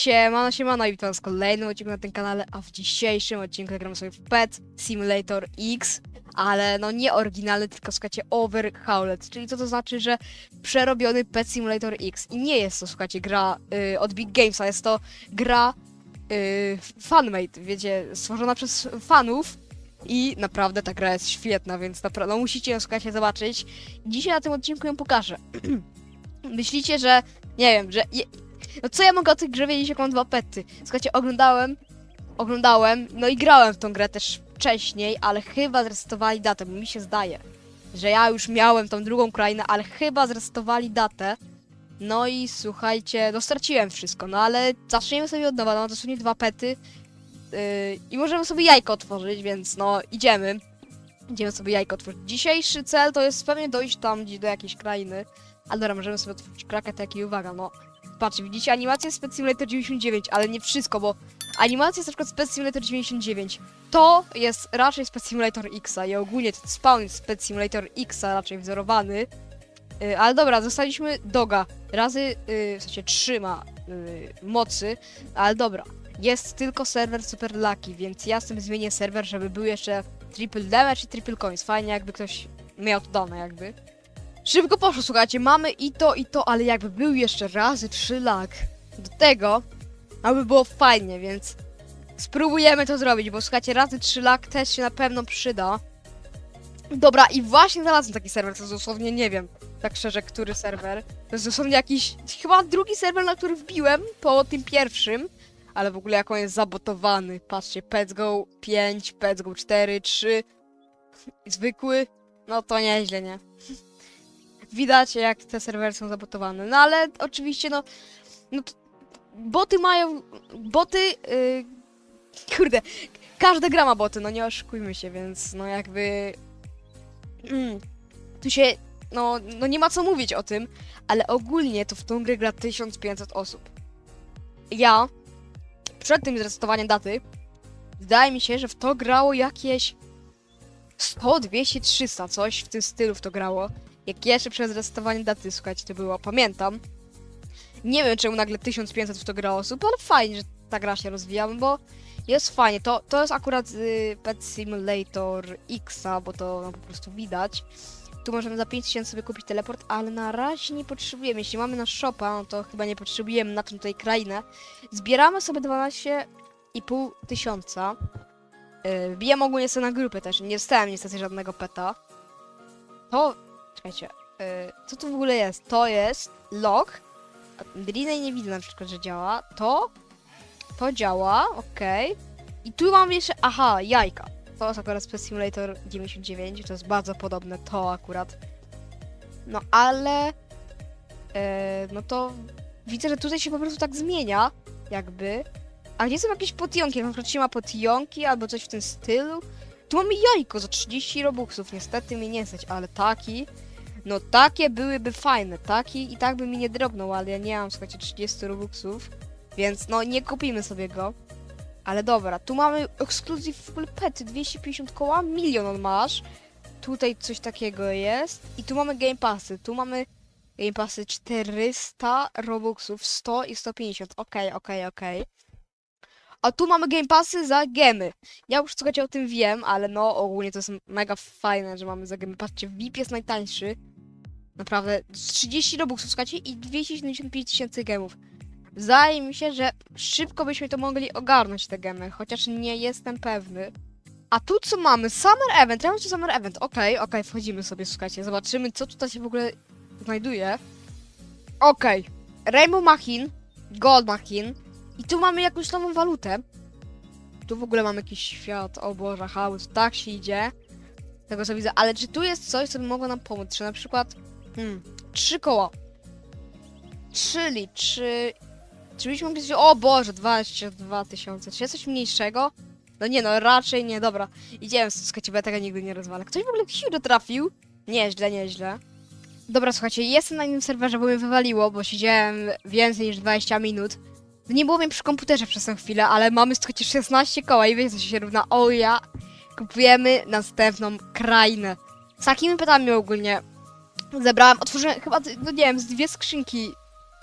Siemano, siemano i witam z kolejnym odcinku na tym kanale, a w dzisiejszym odcinku gramy sobie w Pet Simulator X, ale no nie oryginalny, tylko słuchajcie, Overhauled, czyli co to znaczy, że przerobiony Pet Simulator X. I nie jest to, słuchajcie, gra y, od Big Gamesa, jest to gra y, fanmade, wiecie, stworzona przez fanów i naprawdę ta gra jest świetna, więc naprawdę, no musicie ją, słuchajcie, zobaczyć. Dzisiaj na tym odcinku ją pokażę. Myślicie, że, nie wiem, że... Je, no co ja mogę o tej grze wiedzieć, jak mam dwa pety? Słuchajcie, oglądałem, oglądałem, no i grałem w tą grę też wcześniej, ale chyba zresetowali datę, bo mi się zdaje, że ja już miałem tą drugą krainę, ale chyba zresetowali datę. No i słuchajcie, no straciłem wszystko, no ale zaczniemy sobie od nowa, no są dwa pety yy, i możemy sobie jajko otworzyć, więc no idziemy. Idziemy sobie jajko otworzyć. Dzisiejszy cel to jest pewnie dojść tam gdzieś do jakiejś krainy. Ale dobra, możemy sobie otworzyć krakę, tak i uwaga, no. Patrzcie, widzicie animację Spec Simulator 99, ale nie wszystko, bo animacja jest na przykład Spec Simulator 99. To jest raczej Spec Simulator X i ogólnie ten spawn jest Spec Simulator X raczej wzorowany. Yy, ale dobra, dostaliśmy doga. Razy, yy, w sensie trzyma yy, mocy, ale dobra. Jest tylko serwer Super Lucky, więc ja tym zmienię serwer, żeby był jeszcze triple damage i triple coins. Fajnie jakby ktoś miał to dane jakby. Szybko poszło, słuchajcie, mamy i to, i to, ale jakby był jeszcze razy 3 lag do tego, aby było fajnie, więc spróbujemy to zrobić, bo słuchajcie, razy 3 lag też się na pewno przyda. Dobra, i właśnie znalazłem taki serwer, to dosłownie nie wiem, tak szczerze, który serwer. To jest dosłownie jakiś, chyba drugi serwer, na który wbiłem po tym pierwszym, ale w ogóle jak on jest zabotowany. Patrzcie, Pets Go 5, Pets Go 4, 3, zwykły, no to nieźle, nie? Widać jak te serwery są zabotowane. No ale oczywiście no, no boty mają, boty, yy, kurde, każda gra ma boty, no nie oszukujmy się, więc no jakby mm, tu się, no, no nie ma co mówić o tym, ale ogólnie to w tą grę gra 1500 osób. Ja, przed tym zresetowaniem daty, wydaje mi się, że w to grało jakieś 100, 200, 300, coś w tym stylu w to grało. Jak jeszcze przez resetowanie daty, słuchajcie, to było, pamiętam. Nie wiem, czemu nagle 1500 w to gra osób, ale fajnie, że ta gra się rozwija, bo jest fajnie. To, to jest akurat y, Pet Simulator X, bo to no, po prostu widać. Tu możemy za 5000 sobie kupić teleport, ale na razie nie potrzebujemy. Jeśli mamy na shopa, no to chyba nie potrzebujemy na tą tutaj krainę. Zbieramy sobie 12,5 tysiąca. Yy, wbijam ogólnie sobie na grupę też. Nie dostałem niestety żadnego peta. To Czekajcie, yy, co to w ogóle jest? To jest log. Drinej nie widzę na przykład, że działa. To, to działa, okej. I tu mam jeszcze, aha, jajka. To jest akurat Space Simulator 99, to jest bardzo podobne, to akurat. No ale, yy, no to widzę, że tutaj się po prostu tak zmienia, jakby. A gdzie są jakieś potionki? Na przykład się ma potionki albo coś w tym stylu. Tu mamy jajko za 30 robuxów, niestety mi nie stać, ale taki... No takie byłyby fajne, taki i tak by mi nie drobnął, ale ja nie mam, słuchajcie, 30 robuxów, więc no nie kupimy sobie go. Ale dobra, tu mamy ekskluzyw ogóle pety, 250 koła, milion on masz. Tutaj coś takiego jest. I tu mamy game passy, tu mamy game passy 400 robuxów, 100 i 150, okej, okej, okej. A tu mamy game passy za gemy. Ja już słuchajcie o tym wiem, ale no ogólnie to jest mega fajne, że mamy za gemy. Patrzcie, VIP jest najtańszy. Naprawdę, z 30 robuxów, słuchajcie, i 275 tysięcy gemów. Wydaje mi się, że szybko byśmy to mogli ogarnąć, te gemy, chociaż nie jestem pewny. A tu co mamy? Summer Event, ja mam Summer Event, okej, okej, wchodzimy sobie, słuchajcie, zobaczymy co tutaj się w ogóle znajduje. Okej, Rainbow Machin, Gold Machin i tu mamy jakąś nową walutę. Tu w ogóle mamy jakiś świat, o Boże, chaos, tak się idzie. Tego co widzę, ale czy tu jest coś, co by mogło nam pomóc? Czy na przykład Hmm, trzy koła. Czyli czy... Czy byśmy mogli. O Boże, 22 tysiące. Czy jest coś mniejszego? No nie no, raczej nie, dobra. Idziemy, słuchajcie, bo ja tego nigdy nie rozwalę. Ktoś w ogóle Hero trafił? Nieźle, nieźle. Dobra, słuchajcie, jestem na innym serwerze, bo mnie wywaliło, bo siedziałem więcej niż 20 minut. No nie było mnie przy komputerze przez tę chwilę, ale mamy, słuchajcie, 16 koła i wiecie, co się równa. O ja! Kupujemy następną krainę. Z takimi pytami ogólnie zebrałem, otworzyłem chyba, no nie wiem, z dwie skrzynki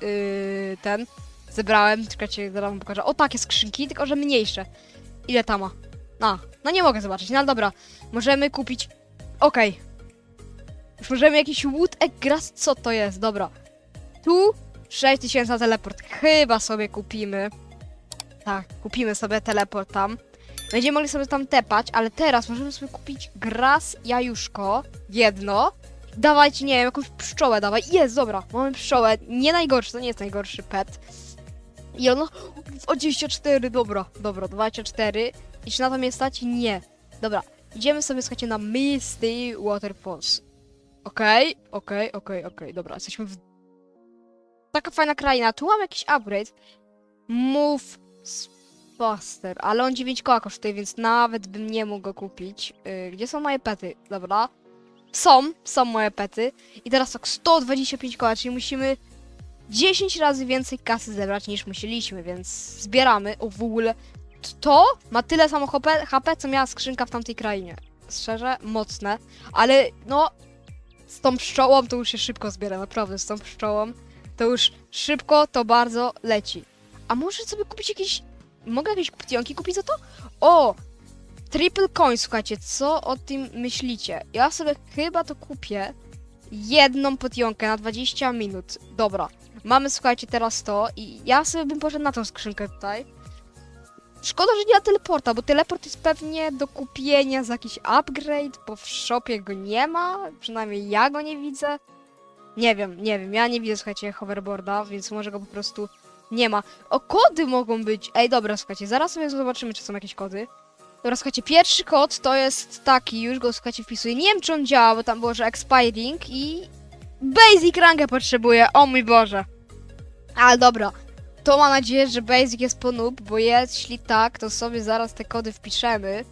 yy, ten, zebrałem. Czekajcie, zaraz wam pokażę. O, takie skrzynki, tylko że mniejsze. Ile ta ma? A, no nie mogę zobaczyć, no dobra. Możemy kupić... Okej. Już możemy jakiś wood egg grass, co to jest? Dobra. Tu 6000 na teleport. Chyba sobie kupimy. Tak, kupimy sobie teleport tam. Będziemy mogli sobie tam tepać, ale teraz możemy sobie kupić gras jajuszko. Jedno. Dawać, nie wiem, jakąś pszczołę dawaj. Jest, dobra, mamy pszczołę. Nie najgorszy, to nie jest najgorszy pet. I ono... O, 24, dobra, dobra, 24. I czy na to mnie stać? Nie. Dobra, idziemy sobie, słuchajcie, na Misty Waterfalls. Okej, okej, okej, okej, dobra, jesteśmy w... Taka fajna kraina. Tu mam jakiś upgrade. Move Buster, ale on 9 koła kosztuje, więc nawet bym nie mógł go kupić. Yy, gdzie są moje pety? Dobra. Są, są moje pety. I teraz tak, 125 koła, czyli musimy 10 razy więcej kasy zebrać niż musieliśmy, więc zbieramy. O, w ogóle to ma tyle samo HP, HP, co miała skrzynka w tamtej krainie. Szczerze, mocne. Ale no, z tą pszczołą to już się szybko zbiera, naprawdę, z tą pszczołą to już szybko to bardzo leci. A może sobie kupić jakieś... Mogę jakieś potionki kupić za to? O! Triple coin, słuchajcie, co o tym myślicie? Ja sobie chyba to kupię. Jedną potionkę na 20 minut. Dobra. Mamy, słuchajcie, teraz to i ja sobie bym poszedł na tą skrzynkę tutaj. Szkoda, że nie ma teleporta, bo teleport jest pewnie do kupienia za jakiś upgrade, bo w shopie go nie ma. Przynajmniej ja go nie widzę. Nie wiem, nie wiem, ja nie widzę, słuchajcie, hoverboarda, więc może go po prostu nie ma. O, kody mogą być. Ej, dobra, słuchajcie, zaraz sobie zobaczymy, czy są jakieś kody. Dobra, słuchajcie, pierwszy kod to jest taki, już go, słuchajcie, wpisuję. Nie wiem, czy on działa, bo tam było, że expiring i... Basic rangę potrzebuję, o mój Boże. Ale dobra, to mam nadzieję, że Basic jest po noob, bo jeśli tak, to sobie zaraz te kody wpiszemy.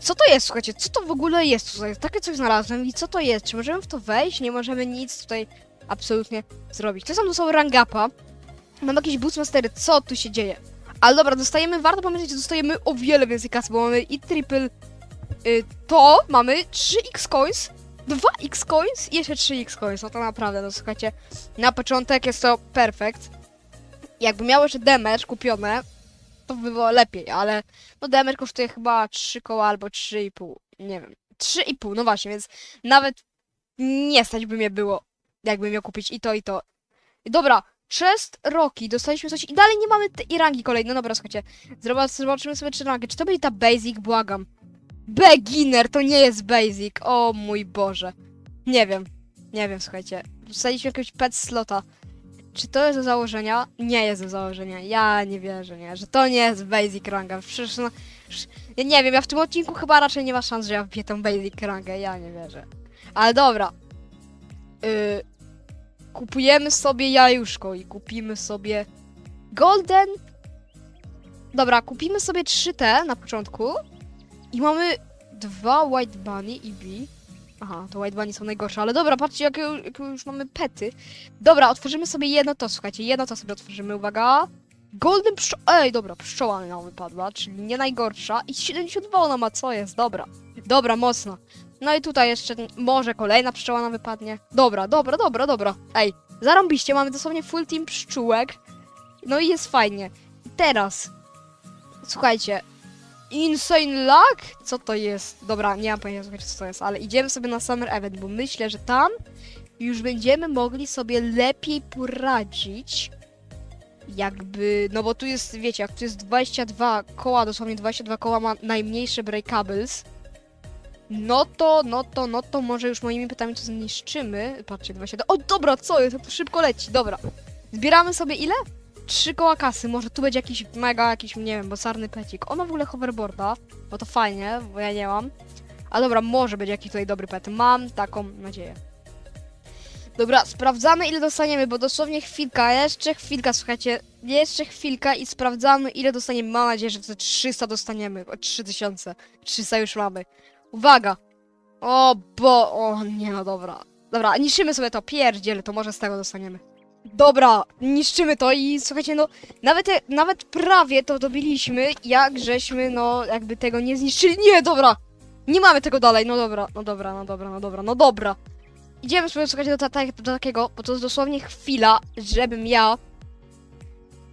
Co to jest, słuchajcie, co to w ogóle jest tutaj? Takie coś znalazłem i co to jest? Czy możemy w to wejść? Nie możemy nic tutaj absolutnie zrobić. To są są rangapa. Mam jakieś boostmastery, co tu się dzieje? Ale dobra, dostajemy, warto pamiętać, że dostajemy o wiele więcej kasy, bo mamy i triple y, to, mamy 3x coins, 2x coins i jeszcze 3x coins, no to naprawdę, no słuchajcie, na początek jest to perfekt. Jakby miało jeszcze damage kupione, to by było lepiej, ale no damage kosztuje chyba 3 koła albo 3,5, nie wiem, 3,5, no właśnie, więc nawet nie stać by mnie było, jakbym miał kupić i to, i to. Dobra, Chest Rocky, dostaliśmy coś i dalej nie mamy i rangi kolejnej. No dobra, słuchajcie, Zobac- zobaczymy sobie czy rangi. Czy to będzie ta basic? Błagam. Beginner, to nie jest basic. O mój Boże. Nie wiem, nie wiem, słuchajcie. Dostaliśmy jakiegoś pet slota. Czy to jest do założenia? Nie jest do założenia. Ja nie wierzę, nie, że to nie jest basic ranga. Przecież no, ja nie wiem, ja w tym odcinku chyba raczej nie ma szans, że ja wbiję tą basic rangę. Ja nie wierzę. Ale dobra. Yy, kupujemy sobie jajuszko i kupimy sobie golden. Dobra, kupimy sobie 3T na początku i mamy dwa white bunny i B. Aha, to white bunny są najgorsze, ale dobra, patrzcie jakie, już mamy pety. Dobra, otworzymy sobie jedno to, słuchajcie, jedno to sobie otworzymy, uwaga. Golden pszczo... Ej, dobra, pszczoła nam wypadła, czyli nie najgorsza. I 72 ona ma, co jest, dobra. Dobra, mocno. No i tutaj jeszcze może kolejna pszczoła nam wypadnie. Dobra, dobra, dobra, dobra. Ej, zarąbiście, mamy dosłownie full team pszczółek. No i jest fajnie. Teraz, słuchajcie, Insane Luck? Co to jest? Dobra, nie mam pojęcia, co to jest, ale idziemy sobie na Summer Event, bo myślę, że tam już będziemy mogli sobie lepiej poradzić. Jakby, no bo tu jest, wiecie, jak tu jest 22 koła, dosłownie 22 koła ma najmniejsze breakables, no to, no to, no to może już moimi pytaniami to zniszczymy. Patrzcie, 22. O, dobra, co jest? To szybko leci, dobra. Zbieramy sobie ile? Trzy koła kasy, może tu będzie jakiś mega, jakiś, nie wiem, bosarny pecik. On ma w ogóle hoverboarda, bo to fajnie, bo ja nie mam. A dobra, może będzie jakiś tutaj dobry pet. Mam taką nadzieję. Dobra, sprawdzamy ile dostaniemy, bo dosłownie chwilka, jeszcze chwilka, słuchajcie, jeszcze chwilka i sprawdzamy ile dostaniemy. Mam nadzieję, że te 300 dostaniemy, o 3000. 300 już mamy. Uwaga! O, bo... O, nie no, dobra. Dobra, niszczymy sobie to, pierdziele, to może z tego dostaniemy. Dobra, niszczymy to i słuchajcie, no, nawet, nawet prawie to dobiliśmy, jak żeśmy, no, jakby tego nie zniszczyli. Nie, dobra! Nie mamy tego dalej, no dobra, no dobra, no dobra, no dobra, no dobra. Idziemy sobie, słuchajcie, do, do takiego, bo to jest dosłownie chwila, żebym ja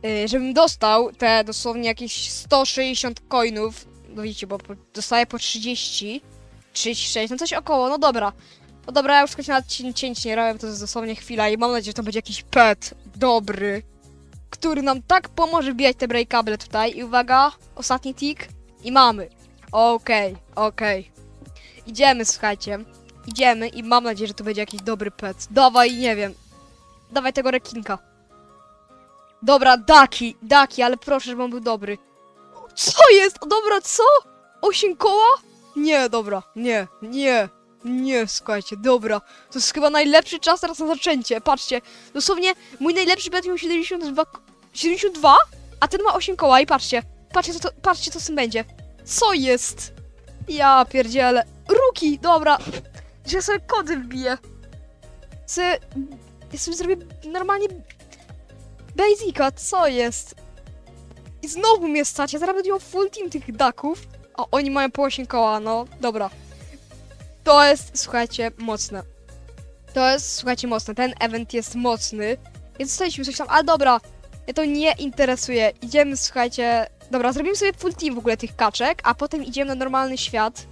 y, żebym dostał te dosłownie jakieś 160 coinów, no widzicie, bo dostaję po 30, 36, no coś około, no dobra. No dobra, ja już skończę na cię, cięć nie robię, to jest dosłownie chwila i mam nadzieję, że to będzie jakiś pet dobry, który nam tak pomoże wbijać te breakable tutaj. I uwaga, ostatni tick i mamy. Okej, okej. Idziemy, słuchajcie. Idziemy i mam nadzieję, że to będzie jakiś dobry pet. Dawaj, nie wiem. Dawaj tego rekinka. Dobra, Daki, Daki, ale proszę, żeby on był dobry. Co jest? Dobra, co? Osiem koła? Nie, dobra, nie, nie, nie, słuchajcie, dobra. To jest chyba najlepszy czas teraz na zaczęcie. Patrzcie, dosłownie mój najlepszy bet miał 72, k- 72, a ten ma 8 koła i patrzcie, patrzcie co, to, patrzcie co z tym będzie. Co jest? Ja pierdzielę. Ruki, dobra. Że sobie kody wbiję. Se, ja sobie zrobię normalnie Basica, co jest? I znowu mnie stać, ja zaraz będę miał full team tych daków. A oni mają po 8 koła, no dobra. To jest, słuchajcie, mocne. To jest, słuchajcie, mocne. Ten event jest mocny. Więc dostaliśmy coś tam, ale dobra. Mnie to nie interesuje. Idziemy, słuchajcie. Dobra, zrobimy sobie full team w ogóle tych kaczek, a potem idziemy na normalny świat.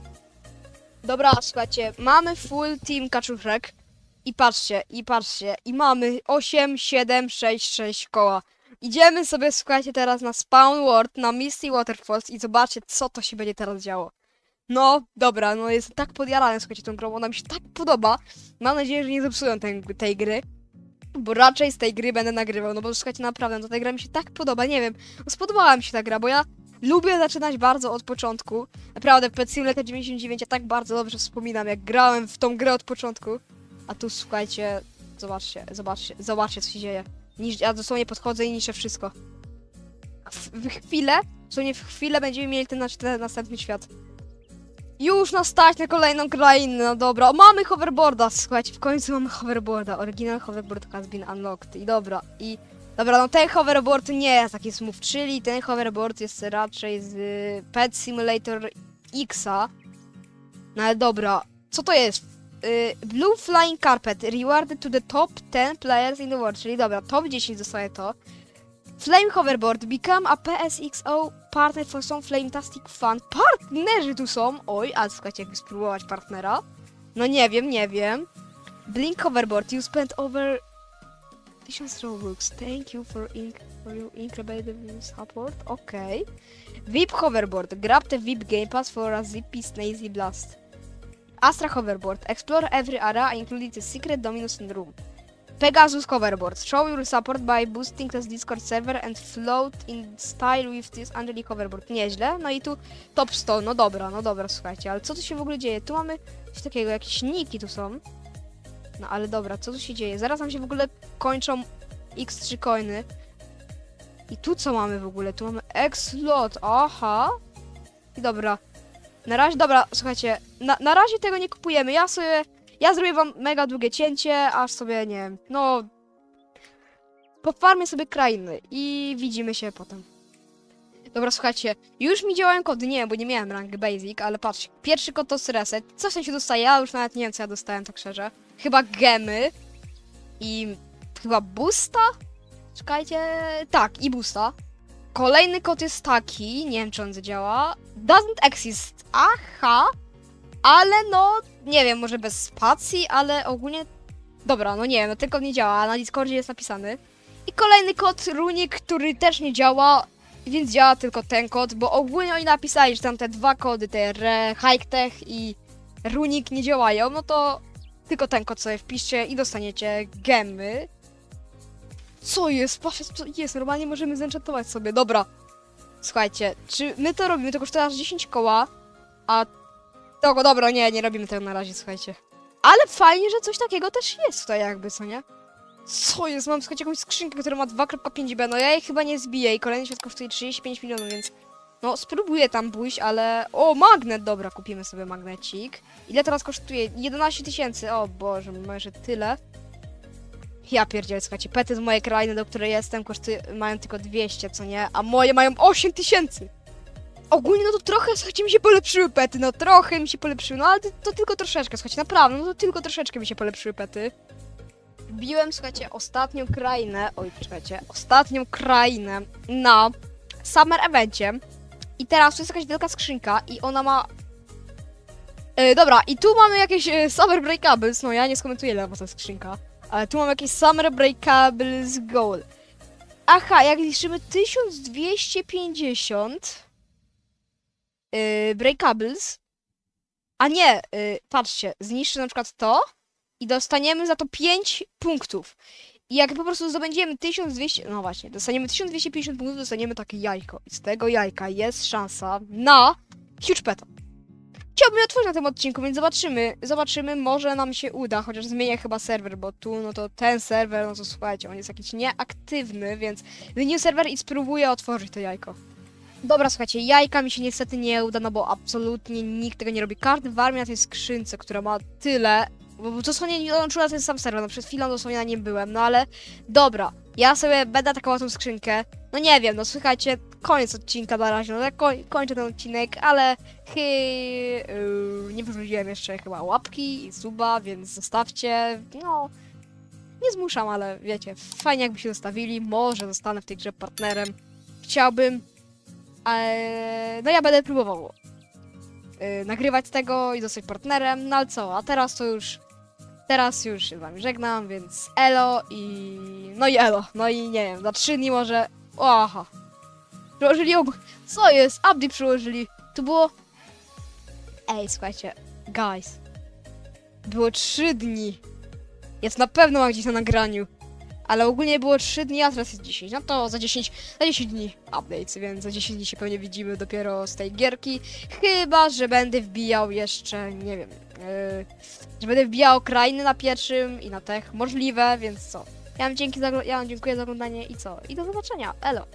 Dobra, słuchajcie, mamy full team kaczuszek. I patrzcie, i patrzcie, i mamy 8, 7, 6, 6 koła. Idziemy sobie, słuchajcie, teraz na Spawn World, na Misty Waterfalls i zobaczcie, co to się będzie teraz działo. No, dobra, no jest tak podjarany, słuchajcie, tą grą, ona mi się tak podoba. Mam nadzieję, że nie zepsują tej, tej gry. Bo raczej z tej gry będę nagrywał, no bo słuchajcie, naprawdę, no ta gra mi się tak podoba, nie wiem, no spodobała mi się ta gra, bo ja lubię zaczynać bardzo od początku. Naprawdę, w Pet Simulator 99 ja tak bardzo dobrze wspominam, jak grałem w tą grę od początku. A tu, słuchajcie, zobaczcie, zobaczcie, zobaczcie, co się dzieje. Niż, ja dosłownie podchodzę i niszczę wszystko. W, w chwilę, w chwilę będziemy mieli ten, ten następny świat. Już nas stać na kolejną krainę, no dobra. O, mamy hoverboarda, słuchajcie, w końcu mamy hoverboarda. Original hoverboard has been unlocked. I dobra, i... Dobra, no ten hoverboard nie jest taki smooth, czyli ten hoverboard jest raczej z y, Pet Simulator Xa. No ale dobra, co to jest? Y, Blue Flying Carpet, rewarded to the top 10 players in the world, czyli dobra, top 10 dostaje to. Flame Hoverboard, become a PSXO partner for some Flametastic Fun. Partnerzy tu są! Oj, a słuchajcie, jakby spróbować partnera. No nie wiem, nie wiem. Blink Hoverboard, you spent over 1000 Robux. Thank you for, inc for your incredible support. Okej. VIP Hoverboard, grab the VIP Game Pass for a zippy snazy blast. Astra Hoverboard, explore every area, including the secret Dominus room. Pegasus Hoverboard, show your support by boosting this Discord server and float in style with this Angelic Hoverboard. Nieźle. No i tu top 100, no dobra, no dobra, słuchajcie, ale co tu się w ogóle dzieje? Tu mamy coś takiego, jakieś niki tu są. No ale dobra, co tu się dzieje? Zaraz nam się w ogóle kończą X3 coiny. I tu co mamy w ogóle? Tu mamy X-Lot, aha. I dobra. Na razie, dobra, słuchajcie, na, na razie tego nie kupujemy. Ja sobie, ja zrobię wam mega długie cięcie, aż sobie, nie wiem, no... Pofarmię sobie krainy i widzimy się potem. Dobra, słuchajcie, już mi działają kody, nie, bo nie miałem rank basic, ale patrz, pierwszy kod to reset, co w sensie dostaję, ja już nawet nie wiem co ja dostałem, tak szczerze. Chyba gemy i chyba boosta? Czekajcie, tak, i boosta. Kolejny kod jest taki, nie wiem czy on zadziała. Doesn't exist. Aha, ale no, nie wiem, może bez spacji, ale ogólnie. Dobra, no nie wiem, no nie działa, na Discordzie jest napisany. I kolejny kod Runik, który też nie działa, więc działa tylko ten kod, bo ogólnie oni napisali, że tam te dwa kody, te Re, Hiketech i Runik nie działają, no to tylko ten kod sobie wpiszcie i dostaniecie gemy. Co jest? Patrzcie, co jest. Normalnie możemy zenchantować sobie. Dobra. Słuchajcie, czy my to robimy? To kosztuje aż 10 koła, a... Tego, dobra, nie, nie robimy tego na razie, słuchajcie. Ale fajnie, że coś takiego też jest tutaj jakby, co nie? Co jest? Mam, słuchajcie, jakąś skrzynkę, która ma 2.5b. No ja jej chyba nie zbiję i kolejny świat kosztuje 35 milionów, więc... No, spróbuję tam pójść, ale... O, magnet! Dobra, kupimy sobie magnecik. Ile teraz kosztuje? 11 tysięcy. O Boże, może tyle. Ja pierdzielę, słuchajcie, pety z mojej krainy, do której jestem, kosztują, mają tylko 200, co nie? A moje mają 8 tysięcy! Ogólnie, no to trochę, słuchajcie, mi się polepszyły pety, no trochę mi się polepszyły, no ale to, tylko troszeczkę, słuchajcie, naprawdę, no to tylko troszeczkę mi się polepszyły pety. wbiłem, słuchajcie, ostatnią krainę, oj, czekajcie, ostatnią krainę na Summer Evencie i teraz tu jest jakaś wielka skrzynka i ona ma... E, dobra, i tu mamy jakieś e, Summer Breakables, no ja nie skomentuję ile ta skrzynka, ale tu mam jakieś Summer Breakables Gold. Aha, jak liczymy 1250 yy, Breakables, a nie, yy, patrzcie, zniszczy na przykład to i dostaniemy za to 5 punktów. I jak po prostu zdobędziemy 1200, no właśnie, dostaniemy 1250 punktów, dostaniemy takie jajko. I z tego jajka jest szansa na Huge Peta. Chciałbym otworzyć na tym odcinku, więc zobaczymy, zobaczymy, może nam się uda, chociaż zmienię chyba serwer, bo tu, no to ten serwer, no to słuchajcie, on jest jakiś nieaktywny, więc zmienię serwer i spróbuję otworzyć to jajko. Dobra, słuchajcie, jajka mi się niestety nie uda, no bo absolutnie nikt tego nie robi. Każdy w armii na tej skrzynce, która ma tyle, bo dosłownie nie dołączyła ten sam serwer, no przed chwilą dosłownie na nim byłem, no ale dobra, ja sobie będę atakował tą skrzynkę, no nie wiem, no słuchajcie, koniec odcinka na razie, no tak koń, kończę ten odcinek, ale hy, yy, nie wyrzuciłem jeszcze chyba łapki i suba, więc zostawcie, no, nie zmuszam, ale wiecie, fajnie jakby się zostawili, może zostanę w tej grze partnerem, chciałbym, no ja będę próbował yy, nagrywać tego i zostać partnerem, no ale co, a teraz to już, teraz już się z wami żegnam, więc elo i, no i elo, no i nie wiem, za trzy dni może, aha, Przyłożyli ob... Co jest? Update przyłożyli. Tu było... Ej, słuchajcie. Guys. Było 3 dni. Jest na pewno mam gdzieś na nagraniu. Ale ogólnie było 3 dni, a teraz jest 10. No to za 10, za 10 dni updates, więc za 10 dni się pewnie widzimy dopiero z tej gierki. Chyba, że będę wbijał jeszcze, nie wiem, yy, że będę wbijał krainy na pierwszym i na tech. Możliwe, więc co. Ja wam, dzięki za, ja wam dziękuję za oglądanie i co? I do zobaczenia. Elo.